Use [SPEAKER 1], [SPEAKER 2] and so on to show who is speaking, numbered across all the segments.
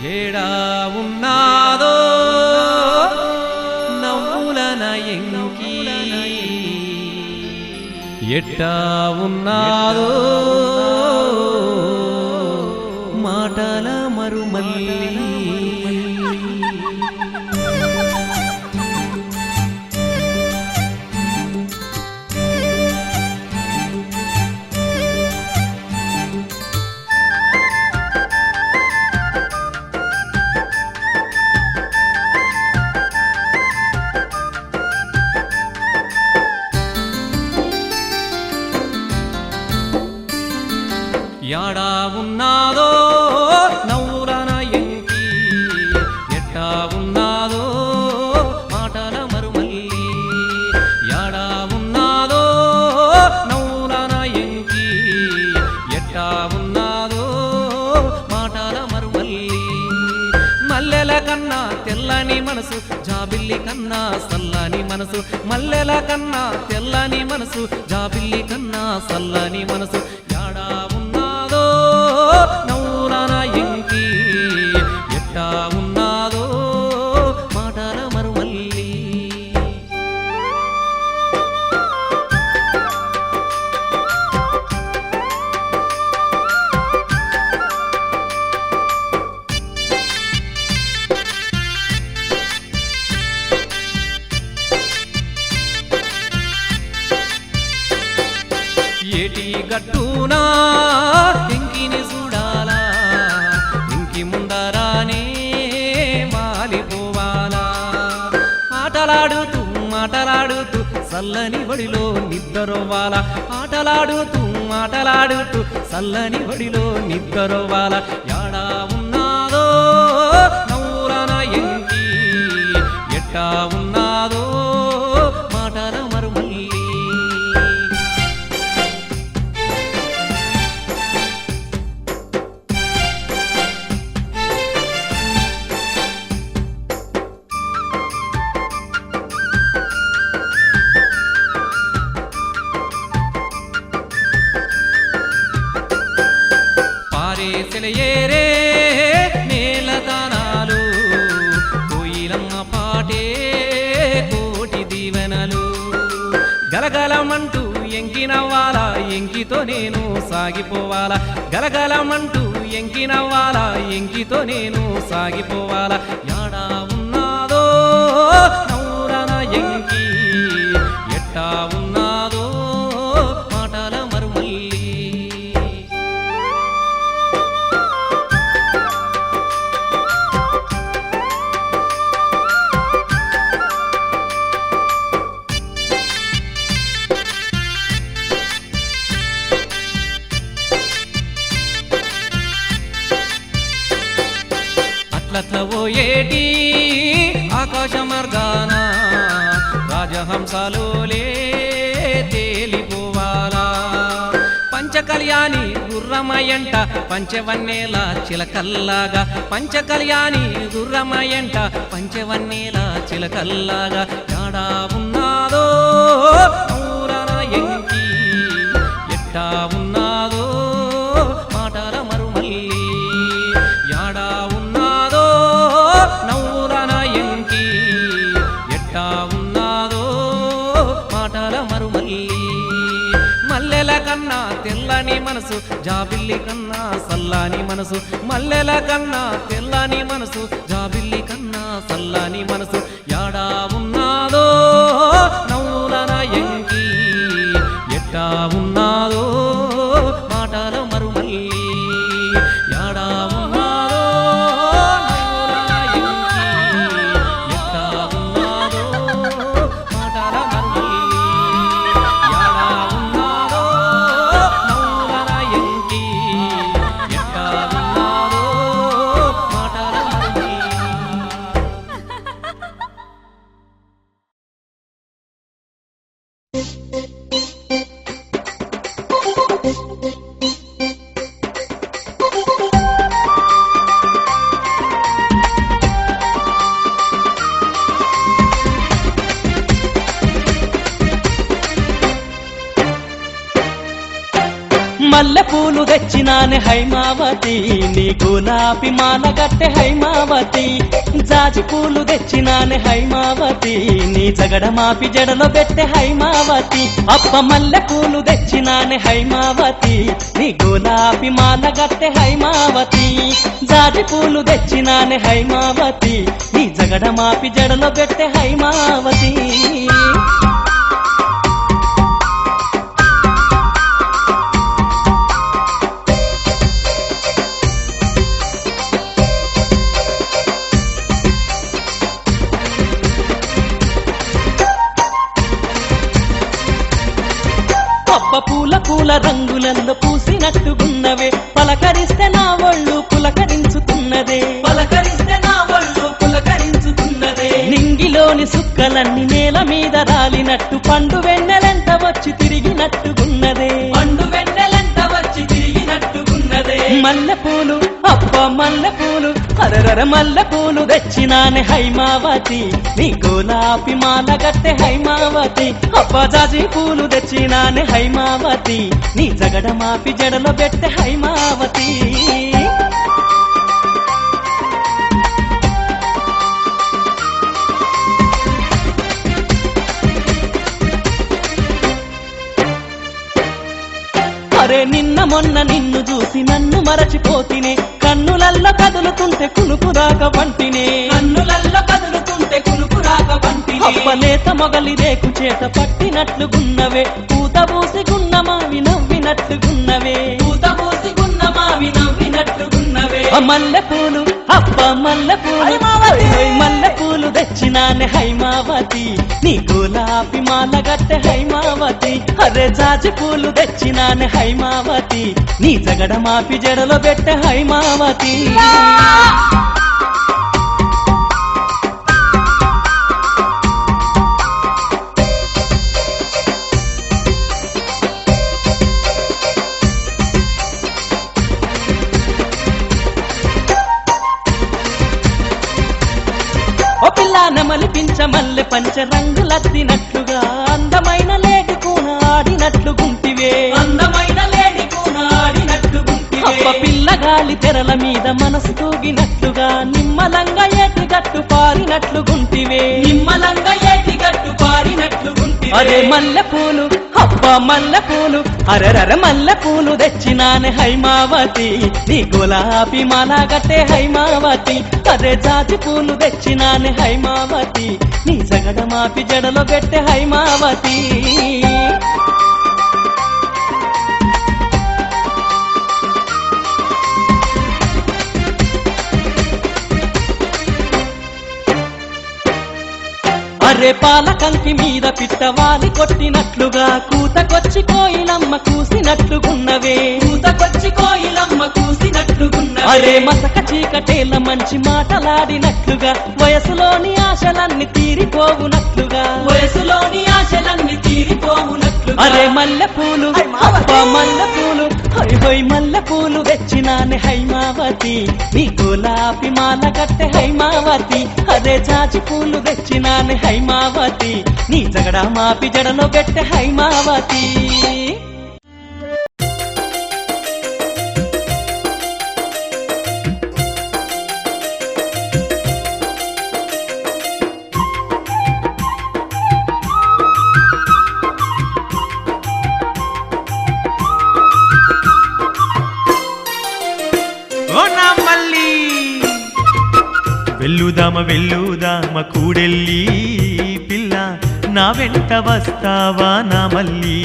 [SPEAKER 1] ఏడా ఉన్నాదో నవ్వులన ఎంకి. ఎట్టా ఉన్నాదో మనసు. జాబిల్లి కన్నా సల్లాని మనసు. మల్లెల కన్నా తెల్లని మనసు. జాబిల్లి కన్నా సల్లాని మనసు. చల్లని బడిలో నిద్రవాల ఆటలాడుతూ మాటలాడుతూ చల్లని బడిలో నిద్రవాల యాడా ఉన్నాదో నవ్వులన ఎంకి ఎట్టా ఉన్నాదో ఎంకితో నేను సాగిపోవాలా? గలగలమంటూ ఎంకినవ్వాలా? ఎంకితో నేను సాగిపోవాలా? యాడా ఉన్నాదో నౌరన ఎంకి? ఎట్టా రాజహంసలోలే తేలిపోవాలా? పంచకళ్యాణి గుర్రమయంట పంచవన్నేల చిలకల్లాగా. పంచకళ్యాణి గుర్రమయంట పంచవన్నేల చిలకల్లాగా. యాడా ఉన్నాదో జాబిల్లి కన్నా సల్లాని మనసు మల్లెల కన్నా తెల్లాని మనసు జాబిల్లి కన్నా సల్లాని మనసు.
[SPEAKER 2] తెచ్చినానే హైమావతి నీ గులాబీ మాల గట్టె హైమావతి. జాజి పూలు తెచ్చినానే హైమావతి నీ జగడ మాపి జడలో పెట్టె హైమావతి. అప్ప మల్లె పూలు తెచ్చినానే హైమావతి నీ గులాబీ మాల గట్టె హైమావతి. జాజి పూలు తెచ్చినానే హైమావతి నీ జగడ మాపి జడలో పెట్టె హైమావతి. రంగులలో పూసినట్టుగున్నవే. పలకరిస్తే నా ఒళ్ళు పులకరించుతున్నదే. పలకరిస్తే నా ఒళ్ళు పులకరించుతున్నదే. నింగిలోని సుక్కలన్నీ నేల మీద రాలినట్టు పండు వెన్నెలెంట వచ్చి తిరిగినట్టుగున్నదే. పండు వెన్నెలెంట వచ్చి తిరిగినట్టుగున్నదే. మల్లె పూలు మల్ల మల్లె పూలు అరరర మల్ల పూలు తెచ్చినానే హైమావతి. నీ గులాబీ మాల గట్టె హైమావతి. అప్ప జాజి పూలు తెచ్చినానే హైమావతి. నీ జగడ మాపి జడలో పెట్టె హైమావతి. అరే నిన్న మొన్న నిన్ను చూసి నన్ను మరచిపోతినే. కన్నులల్ల కదులుతుంటే కునుకు రాక వంటినే. కన్నులల్ల కదులుతుంటే కునుకు రాక వంటినే. అప్పలేత మొగలి రేకు చేత పట్టినట్లుగున్నవే. పూత పూసి గున్న మావి నవ్వినట్లుగున్నవే. పూత మల్లె పూలు అప్ప మల్లె పూలు. మల్లె పూలు తెచ్చినానే హైమావతి. నీ గులాబీ మాల గట్టె హైమావతి. అరే జాజి పూలు తెచ్చినానే హైమావతి. నీ జగడ మాపి జడలో పెట్టె హైమావతి. ఓ పిల్ల మల్లె పంచ రంగులద్దినట్లుగా అందమైన లేడి కూన ఆడినట్లు పిల్లగాలి తెరల మీద మనసు తూగినట్లుగా నిమ్మలంగా ఏటి గట్టు పారినట్లు గుంటివే. నిమ్మలంగా ఏటి గట్టు పారినట్లు అరే మల్లె పూలు అప్ప మల్లె పూలు అరరర మల్లె పూలు తెచ్చినానే హైమావతి. నీ గులాబీ మాల గట్టే హైమావతి. అరే జాతి పూలు తెచ్చినానే హైమావతి. నీ జగడ మాపి జడలో పెట్టే హైమావతి. అరే పాల కంకి మీద పిట్టవాలి కొట్టినట్లుగా. కూతకొచ్చి కోయిలమ్మ కూసినట్లుగున్నవే. కూతకొచ్చి కోయిలమ్మ కూసినట్లుగున్నవే. అరే మసక చీకటేల మంచి మాటలాడినట్లుగా. వయసులోని ఆశలన్నీ తీరిపోవునట్లుగా. వయసులోని ఆశలన్నీ తీరిపోవునట్లు అరే మల్లె పూలు మల్లె పూలు హై హై మల్లె పూలు తెచ్చినానే హైమావతి. నీ గులాబీ మాల కట్టె హైమావతి. అదే చాచి పూలు తెచ్చినానే హైమావతి. నీ జగడ మాపి జడలో పెట్టె హైమావతి.
[SPEAKER 3] వెళ్ళుదామ వెళ్ళుదామ కూడెల్లి పిల్ల నా వెంట వస్తావా నా మళ్ళీ?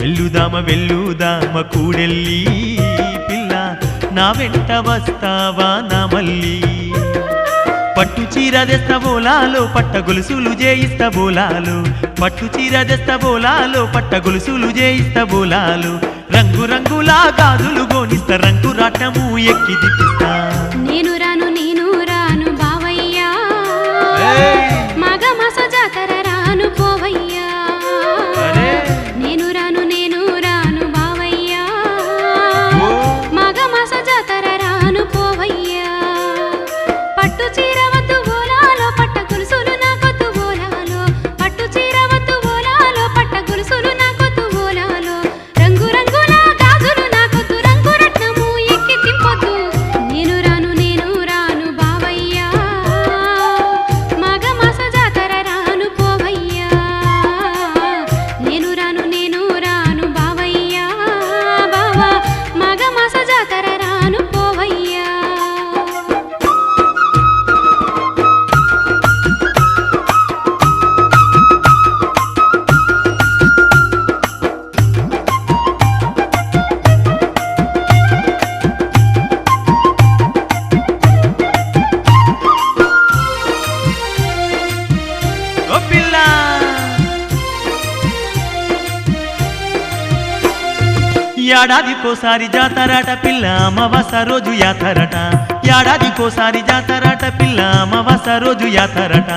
[SPEAKER 3] వెళ్ళుదామ వెళ్ళుదామ కూడెల్లి పిల్ల నా వెంట వస్తావా నా మళ్ళీ? పట్టు చీర తెస్త బోలాలో పట్ట గొలుసులు జయిస్త బోలాలు. పట్టు చీర తెస్త బోలాలో పట్ట గొలుసులు జయిస్త బోలాలు. రంగు రంగులా గాజులు గోనిస్త రంగు రాటము ఎక్కి దిప్పిస్తా
[SPEAKER 4] నేను మగ మస జాతర రాను పోవయ్యా! నేను రాను ఏడాదికోసారి జాతరాట పిల్ల అమవాస రోజు యాతరట. ఏడాదికోసారి జాతరాట పిల్ల అమవాస రోజు యాతరట.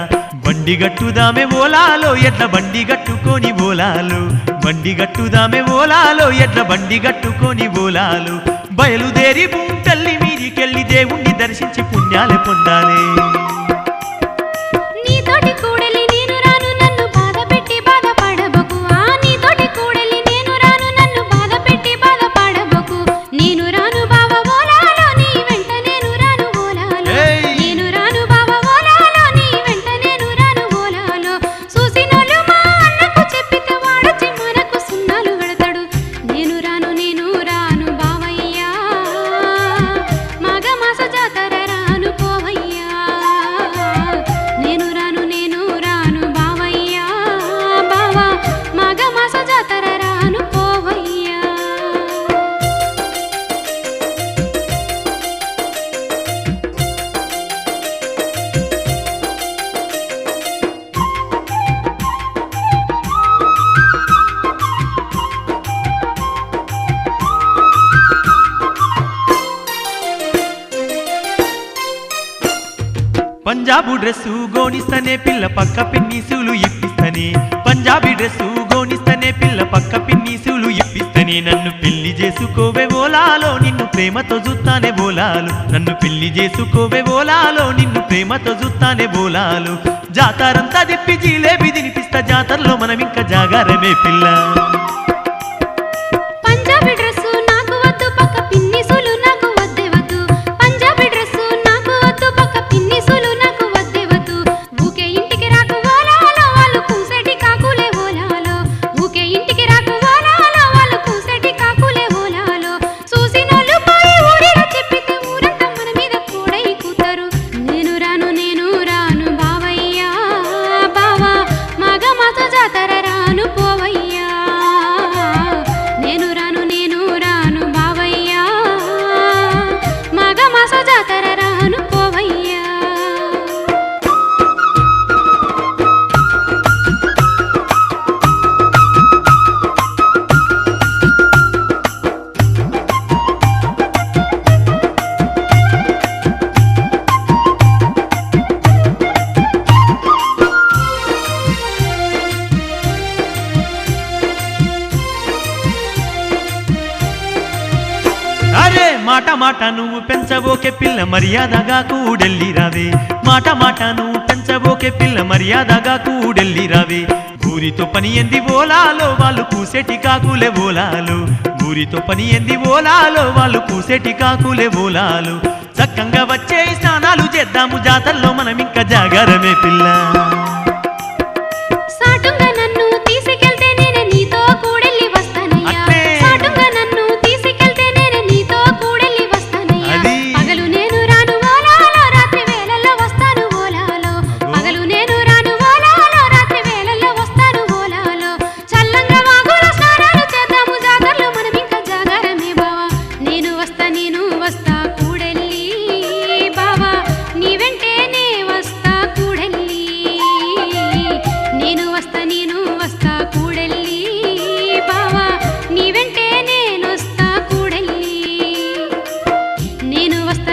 [SPEAKER 4] బండి గట్టుదామే ఓలాలో ఎట్ల బండి గట్టుకొని ఓలాలు. బండి గట్టుదామే ఓలాలో ఎట్ల బండి గట్టుకొని ఓలాలు. బయలుదేరి బుంటల్లి మీదికెళ్ళి దేవుణ్ణి దర్శించి పుణ్యాలు పొందాలి. డ్రెస్సు గోణిస్తనే పిల్ల పక్క పిన్నీసులు ఇప్పిస్తనే. పంజాబీ డ్రెస్సు గోణిస్తనే పిల్ల పక్క పిన్నీసులు ఇప్పిస్తనే. నన్ను పెళ్ళి చేసుకోవే ఓలాలో నిన్ను ప్రేమతో చూస్తానే బోలాలు నన్ను పెళ్ళి చేసుకోవే ఓలాలో నిన్ను ప్రేమతో చూస్తానే బోలాలు జాతారంతా తిప్పి జీలేబి తినిపిస్తా జాతరలో ఇంకా జాగారమే పిల్ల. మర్యాదగా కూడెల్లి రావే మాట మాటను పెంచబోకే పిల్ల మర్యాదగా కూడెల్లి రావే ఊరితో పని ఎంది ఓలాలో వాళ్ళు పూసేటి కాకులే ఓలాలు. ఊరితో పని ఎంది ఓలాలో వాళ్ళు పూసేటి కాకులే ఓలాలు. చక్కగా వచ్చే స్నానాలు చేద్దాము జాతల్లో మనం ఇంకా జాగారమే పిల్ల.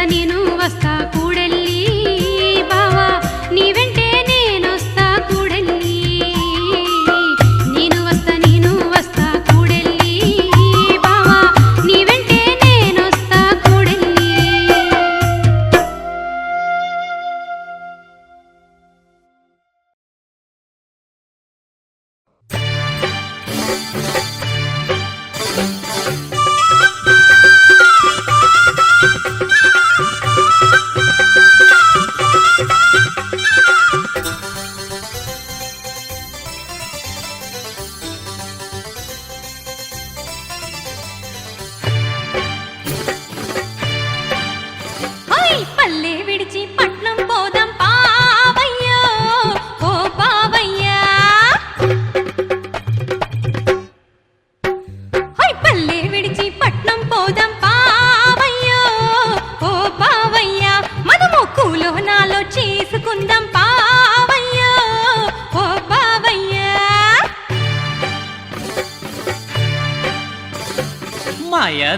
[SPEAKER 1] నేను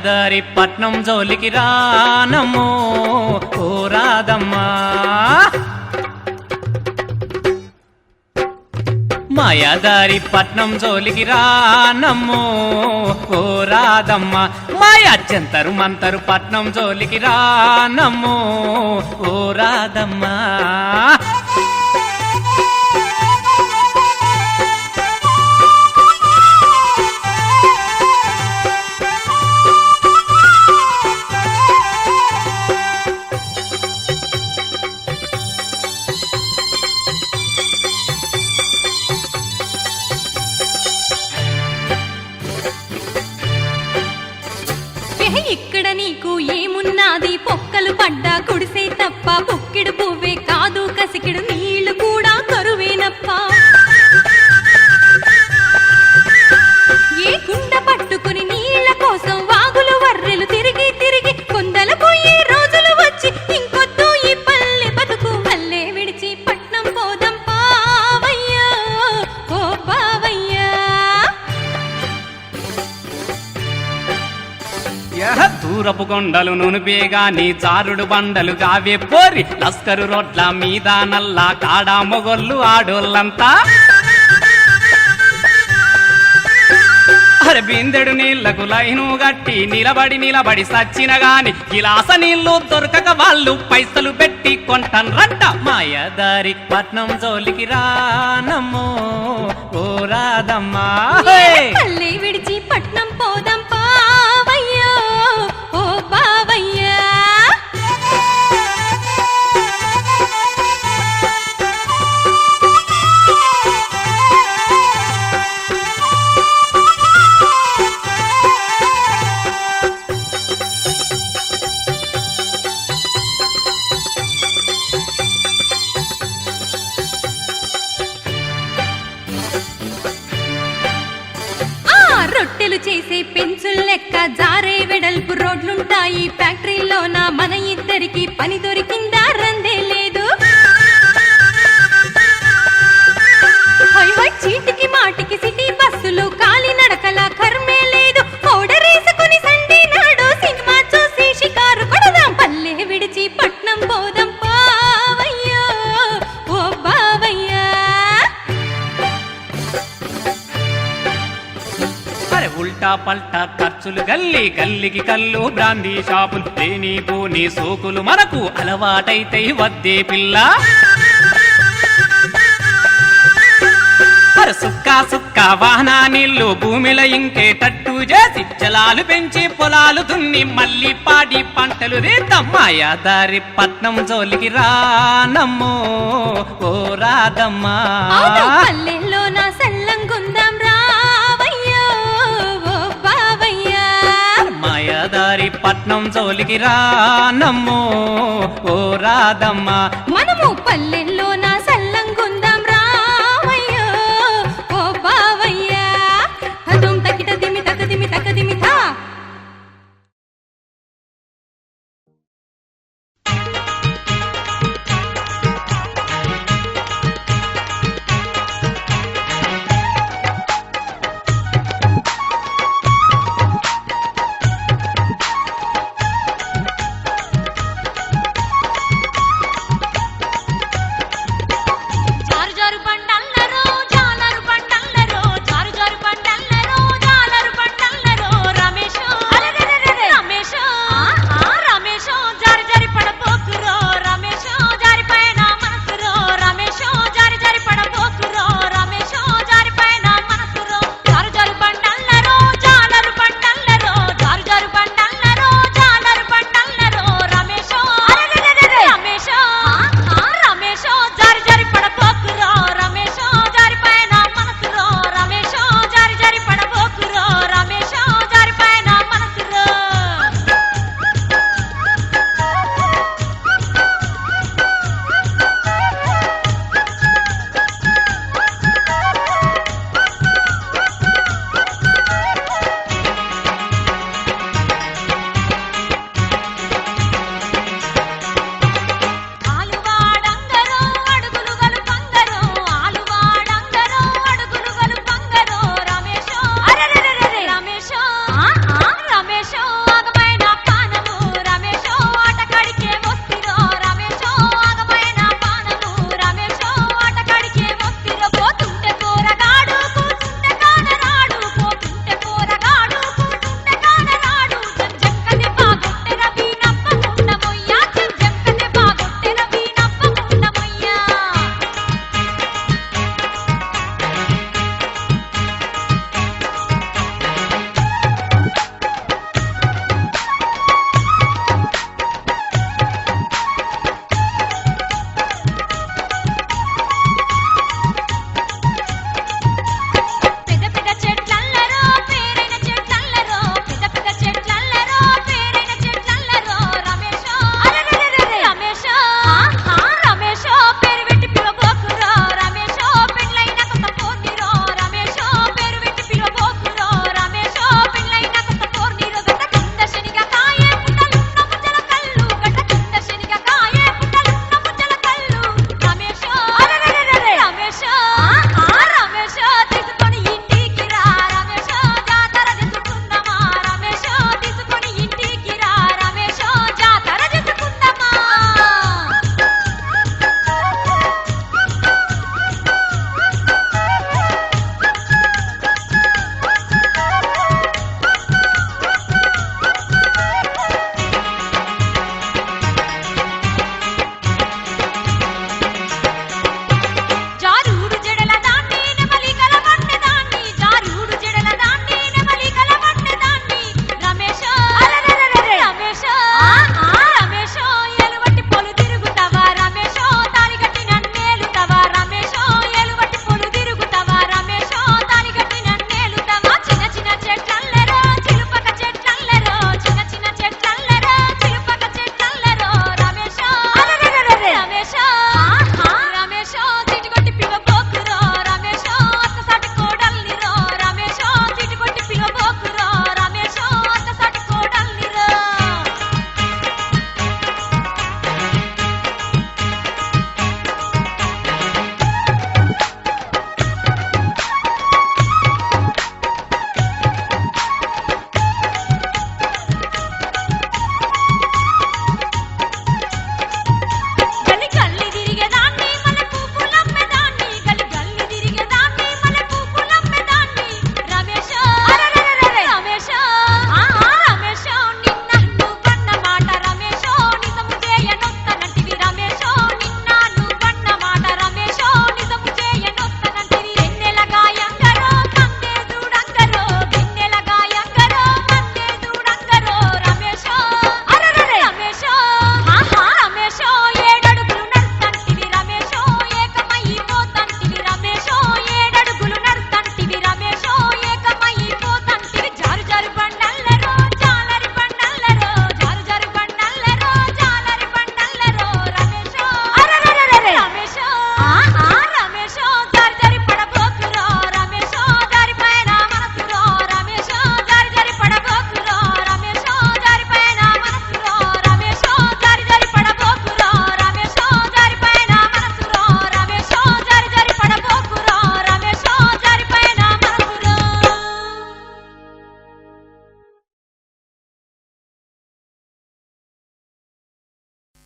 [SPEAKER 1] దారి పట్నం జోలికి రానమ్మో. ఓ రాదమ్మా మాయాదారి పట్నం జోలికి రానమ్మో. ఓ రాదమ్మ మాయా చెంతరు మంతరు పట్నం జోలికి రానమ్మో. ఓ రాదమ్మా కొండలు నునుపేగా నీ చారుడు బండలు గావే పోరి. లస్కరు రోడ్ల మీద నల్లా కాడా మొగొల్లు ఆడోళ్ళంతా. బిందెడు నీళ్ళకు లైను గట్టి నిలబడి నిలబడి సచ్చిన గాని గిలాస నీళ్ళు దొరకక వాళ్ళు పైసలు పెట్టి కొంటన్రంట. మాయదారి పట్నం జోలికి రానమ్మో ఓ రాదమ్మా
[SPEAKER 4] లెక్క జారే వెడల్పు రోడ్లుంటాయి. ఫ్యాక్టరీలోన మన ఇద్దరికి పని దొరికిందా?
[SPEAKER 1] పల్టా ఖర్చులు గల్లి గల్లికి కల్లు బ్రాందీ షాపులు. లేని పోని సోకులు మనకు అలవాటైతే వద్దే పిల్ల. అరే సుక్క సుక్క వాహనా నీళ్ళు భూమిలో ఇంకేటట్టు చేసి జలాలు పెంచి పొలాలు దున్ని మళ్ళీ పాడి పంటలు రేద్దాం దారి పట్నం జోలికి రానమ్మో ఓ రాదమ్మా దారి పట్నం జోలికి రానమ్మో ఓ రాదమ్మా
[SPEAKER 4] మనము పల్లెల్లో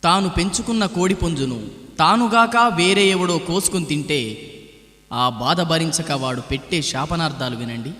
[SPEAKER 5] తాను పెంచుకున్న కోడి పుంజును తానుగాక వేరే ఎవడో కోసుకుని తింటే ఆ బాధ భరించక వాడు పెట్టే శాపనార్థాలు వినండి.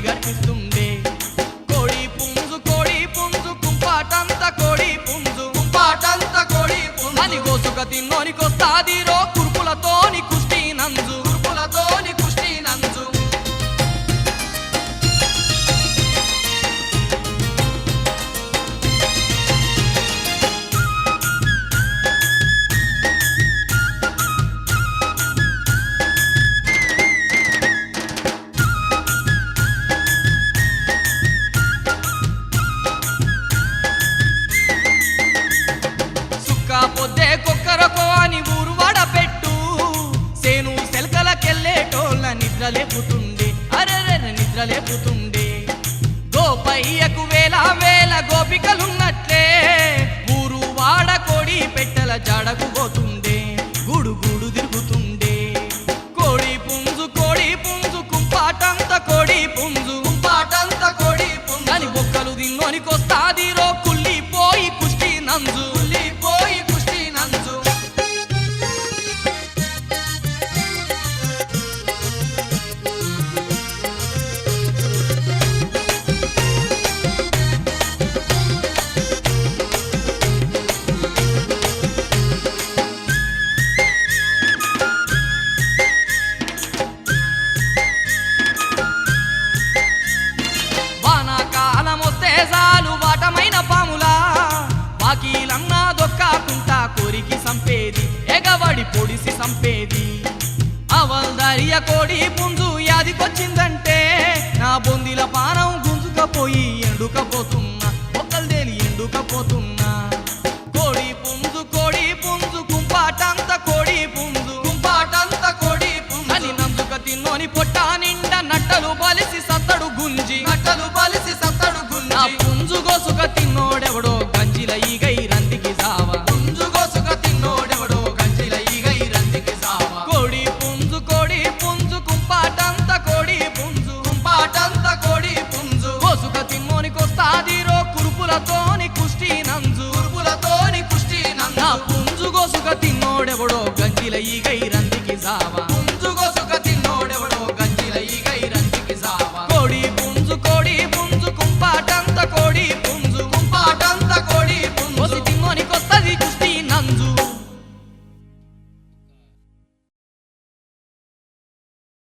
[SPEAKER 6] కోడి గర్జిస్తుండే కోడి పుంజు కోడి పుంజు కుంపాటంత కోడి పుంజు. కుంపాటంత కోడి పుంజు. అని తిన్నోనికొస్తాది రో. capo tu no.